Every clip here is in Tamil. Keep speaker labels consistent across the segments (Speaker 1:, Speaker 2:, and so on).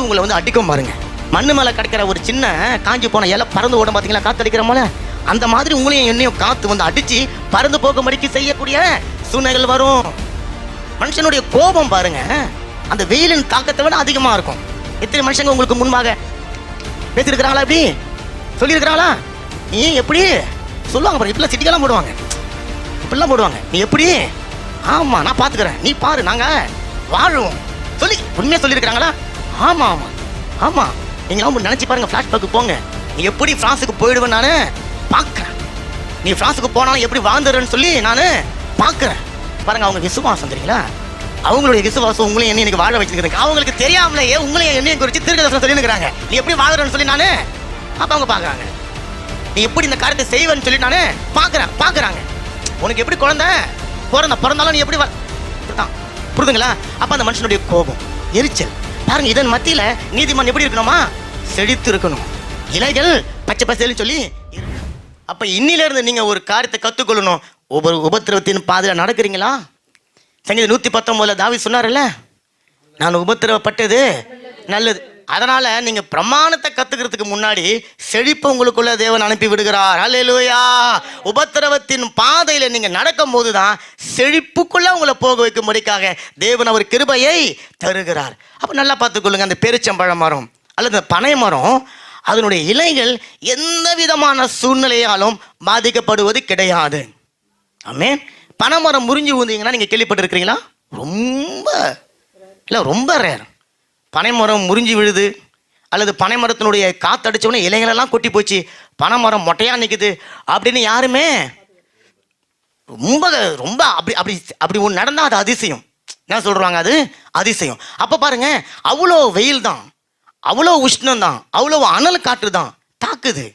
Speaker 1: காத்து உங்களை வந்து அடிக்கும் பாருங்க. மண்ணு மேலே கிடைக்கிற ஒரு சின்ன காஞ்சி போன இலை பறந்து ஓடும் பார்த்தீங்களா காத்து அடிக்கிற போல அந்த மாதிரி உங்களையும் என்னையும் காத்து வந்து அடிச்சு பறந்து போகும்படிக்கு செய்யக்கூடிய சூழ்நிலைகள் வரும். மனுஷனுடைய கோபம் பாருங்க. அந்த வெயிலின் தாக்கத்தை விட அதிகமாக இருக்கும். எத்தனை மனுஷங்க உங்களுக்கு முன்பாக பேசியிருக்கிறாங்களா எப்படி சொல்லியிருக்கிறாங்களா நீ எப்படி? சொல்லுவாங்க பாருங்க. இப்பெல்லாம் சிட்டிக்கெல்லாம் போடுவாங்க. இப்படிலாம் போடுவாங்க. நீ எப்படி? ஆமாம் நான் பார்த்துக்கிறேன் நீ பாரு நாங்கள் வாழுவோம். சொல்லி உண்மையாக சொல்லியிருக்கிறாங்களா? ஆமா ஆமா. ஆமா. நீங்க நினைச்சு பாருங்க ஃபிளாஷ்பேக்கு போங்க. நீ எப்படி பிரான்ஸுக்கு போயிடுவேன் நானு பார்க்குறேன் நீ பிரான்ஸுக்கு போனாலும் எப்படி வாழ்ந்துடுறேன்னு சொல்லி நான் பார்க்குறேன் பாருங்க அவங்க விசுவாசம் தெரியுங்களா? அவங்களுடைய விசுவாசம் உங்களையும் என்ன எனக்கு வாழ வச்சிருக்காங்க அவங்களுக்கு தெரியாமலேயே உங்களையும் என்னையும் குறித்து சொல்லி சொல்லியிருக்கிறாங்க நீ எப்படி வாழறன்னு சொல்லி நான் அப்போ அவங்க பார்க்குறாங்க நீ எப்படி இந்த காரியத்தை செய்வேன்னு சொல்லி நான் பார்க்குறேன் பார்க்குறாங்க உனக்கு எப்படி குழந்த? பிறந்த பிறந்தாலும் நீ எப்படி வ- புரிதுங்களா அப்போ அந்த மனுஷனுடைய கோபம் எரிச்சல். பாருங்க இதன் மத்தியில நீதிமன்றம் எப்படி இருக்கணுமா? செழித்து இருக்கணும் இலைகள் பச்சை பசேல்னு சொல்லி அப்ப இன்னில இருந்து நீங்க ஒரு காரியத்தை கத்துக்கொள்ளணும். ஒவ்வொரு உபத்திரவத்தின் பாதையில நடக்கிறீங்களா? சங்கீதம் நூத்தி பத்தொன்பதுல தாவி சொன்னார்ல நான் உபத்திரவப்பட்டது நல்லது. அதனால நீங்க பிரமாணத்தை கத்துக்கிறதுக்கு முன்னாடி செழிப்பு உங்களுக்குள்ள தேவன் அனுப்பி விடுகிறார். அல்லா உபத்திரவத்தின் பாதையில நீங்க நடக்கும் போதுதான் செழிப்புக்குள்ள உங்களை போக வைக்கும்படிக்காக தேவன் அவர் கிருபையை தருகிறார். அப்ப நல்லா பார்த்துக்கொள்ளுங்க. அந்த பெருச்சம்பழ மரம் அல்லது அந்த பனை மரம் அதனுடைய இலைகள் எந்த விதமான சூழ்நிலையாலும் பாதிக்கப்படுவது கிடையாது. ஆமென் பனைமரம் முறிஞ்சு ஊந்தீங்கன்னா நீங்கள் கேள்விப்பட்டிருக்கிறீங்களா? ரொம்ப இல்லை ரொம்ப ரேர் பனைமரம் முறிஞ்சு விழுது அல்லது பனைமரத்தினுடைய காத்தடிச்சவனே இலைகளெல்லாம் கொட்டி போச்சு பனைமரம் மொட்டையா நிற்குது அப்படின்னு யாருமே ரொம்ப ரொம்ப அப்படி அப்படி அப்படி ஒன்று நடந்தால் அது அதிசயம். என்ன சொல்கிறாங்க அது? அதிசயம். அப்போ பாருங்க அவ்வளோ வெயில் தான் அவ்வளோ உஷ்ணம் தான் அவ்வளோ அனல் காற்று தான் தாக்குது.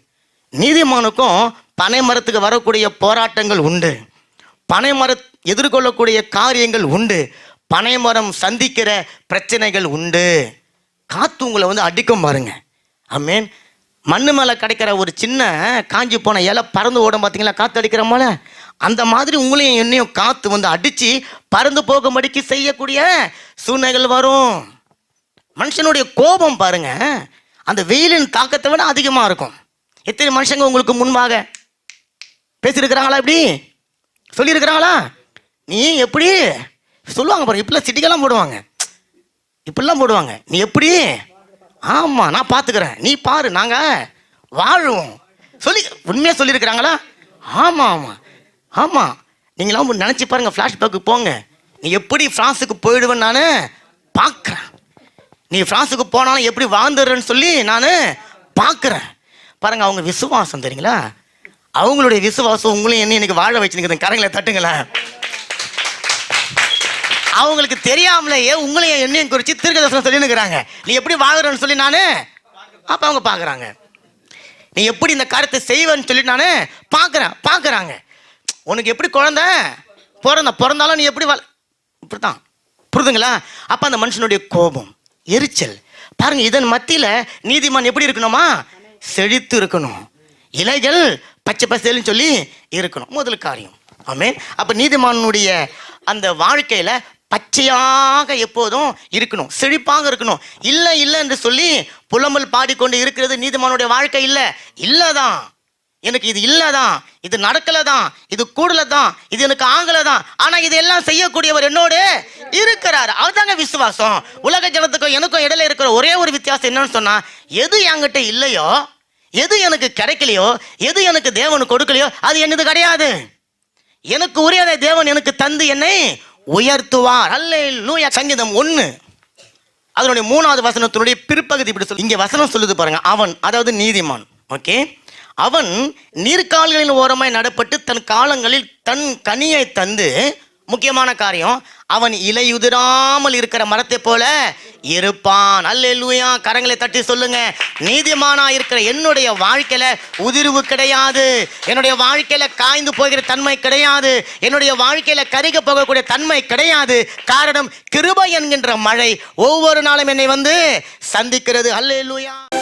Speaker 1: நீதிமானுக்கும் பனை மரத்துக்கு வரக்கூடிய போராட்டங்கள் உண்டு. பனை மர எதிர்கொள்ளக்கூடிய காரியங்கள் உண்டு. பனை மரம் சந்திக்கிற பிரச்சனைகள் உண்டு. காற்று உங்களை வந்து அடிக்கும் பாருங்க. மீன் மண்ணு மேலே கிடைக்கிற ஒரு சின்ன காஞ்சி போன இலை பறந்து ஓடும் பார்த்தீங்களா காற்று அடிக்கிற மேலே? அந்த மாதிரி உங்களையும் என்னையும் காற்று வந்து அடித்து பறந்து போகும்படிக்கு செய்யக்கூடிய சூழ்நிலைகள் வரும். மனுஷனுடைய கோபம் பாருங்க. அந்த வெயிலின் தாக்கத்தை விட அதிகமாக இருக்கும். எத்தனை மனுஷங்க உங்களுக்கு முன்பாக பேசியிருக்கிறாங்களா இப்படி? சொல்லியிருக்கிறாங்களா? நீ எப்படி சொல்லுவாங்க பாருங்க இப்பெல்லாம் சிட்டிக்கெல்லாம் போடுவாங்க. இப்படிலாம் போடுவாங்க. நீ எப்படி? ஆமாம் நான் பார்த்துக்கிறேன் நீ பாரு நாங்கள் வாழுவோம். சொல்லி உண்மையாக சொல்லியிருக்கிறாங்களா? ஆமாம் ஆமாம் ஆமாம் நீங்களாம் நினச்சி பாருங்கள் ஃப்ளாஷ்பேக்கு போங்க. நீ எப்படி ஃப்ரான்ஸுக்கு போயிடுவேன் நான் பார்க்குறேன் நீ ஃப்ரான்ஸுக்கு போனாலும் எப்படி வாழ்ந்துடுறேன்னு சொல்லி நான் பார்க்குறேன் பாருங்கள் அவங்க விசுவாசம் தெரியுங்களா? அவங்களுடைய விசுவாசம் உங்களையும் என்ன எனக்கு வாழ வச்சுருக்குது. கரங்களை தட்டுங்களேன். அவங்களுக்கு தெரியாமலேயே உங்களையும் என்னையும் குறித்து திருக்கதர்சனம் சொல்லினுக்கிறாங்க நீ எப்படி வாழறன்னு சொல்லி நான் அப்போ அவங்க பார்க்குறாங்க நீ எப்படி இந்த காரியத்தை செய்வேன்னு சொல்லி நான் பார்க்குறேன் பார்க்குறாங்க உனக்கு எப்படி குழந்த? பிறந்த பிறந்தாலும் நீ எப்படி வ இப்படித்தான். புரிதுங்களா? அப்போ அந்த மனுஷனுடைய கோபம் எரிச்சல். பாருங்க இதன் மத்தியில் நீதிமான் எப்படி இருக்கணுமா? செழித்து இருக்கணும். இலைகள் பச்சை பசேல்னு சொல்லி இருக்கணும். முதல் காரியம். ஆமென். அப்போ நீதிமானுடைய அந்த வாழ்க்கையில் பச்சையாக எப்போதும் இருக்கணும் செழிப்பாக இருக்கணும். இல்லை இல்லை என்று சொல்லி புலம்பல் பாடிக்கொண்டு இருக்கிறது நீதிமானுடைய வாழ்க்கை இல்லை. இல்லைதான். எனக்கு இது இல்லைதான். இது நடக்கலதான். இது கூடலதான். இது எனக்கு ஆகலதான். ஆனா இதெல்லாம் செய்யக்கூடியவர் என்னோடு இருக்கிறார். அதுதாங்க விசுவாசம். உலக ஜனத்துக்கும் எனக்கும் இடையில இருக்கிற ஒரே ஒரு வித்தியாசம் என்னன்னு சொன்னா எது என்கிட்ட இல்லையோ எது எனக்கு கிடைக்கலையோ எது எனக்கு தேவன் கொடுக்கலையோ அது என்னது கிடையாது. எனக்கு உரியதை தேவன் எனக்கு தந்து என்னை உயர்த்துவார். அல்ல நூயா. சங்கீதம் ஒன்று அதனுடைய மூணாவது வசனத்தினுடைய பிற்பகுதி இப்படி சொல்லி இங்கே வசனம் சொல்லுது பாருங்க. அவன் அதாவது நீதிமான். ஓகே? அவன் நீர்க்கால்களின் ஓரமாய் நடப்பட்டு தன் காலங்களில் தன் கனியை தந்து முக்கியமான காரியம் அவன் இலையுதிராமல் இருக்கிற மரத்தை போல இருப்பான். அல்லேலூயா கரங்களை தட்டி சொல்லுங்க. நீதிமானா இருக்கிற என்னுடைய வாழ்க்கையில உதிர்வு கிடையாது. என்னுடைய வாழ்க்கையில காய்ந்து போகிற தன்மை கிடையாது. என்னுடைய வாழ்க்கையில கருக போகக்கூடிய தன்மை கிடையாது. காரணம் கிருபை என்கின்ற மழை ஒவ்வொரு நாளும் என்னை வந்து சந்திக்கிறது. அல்லேலூயா.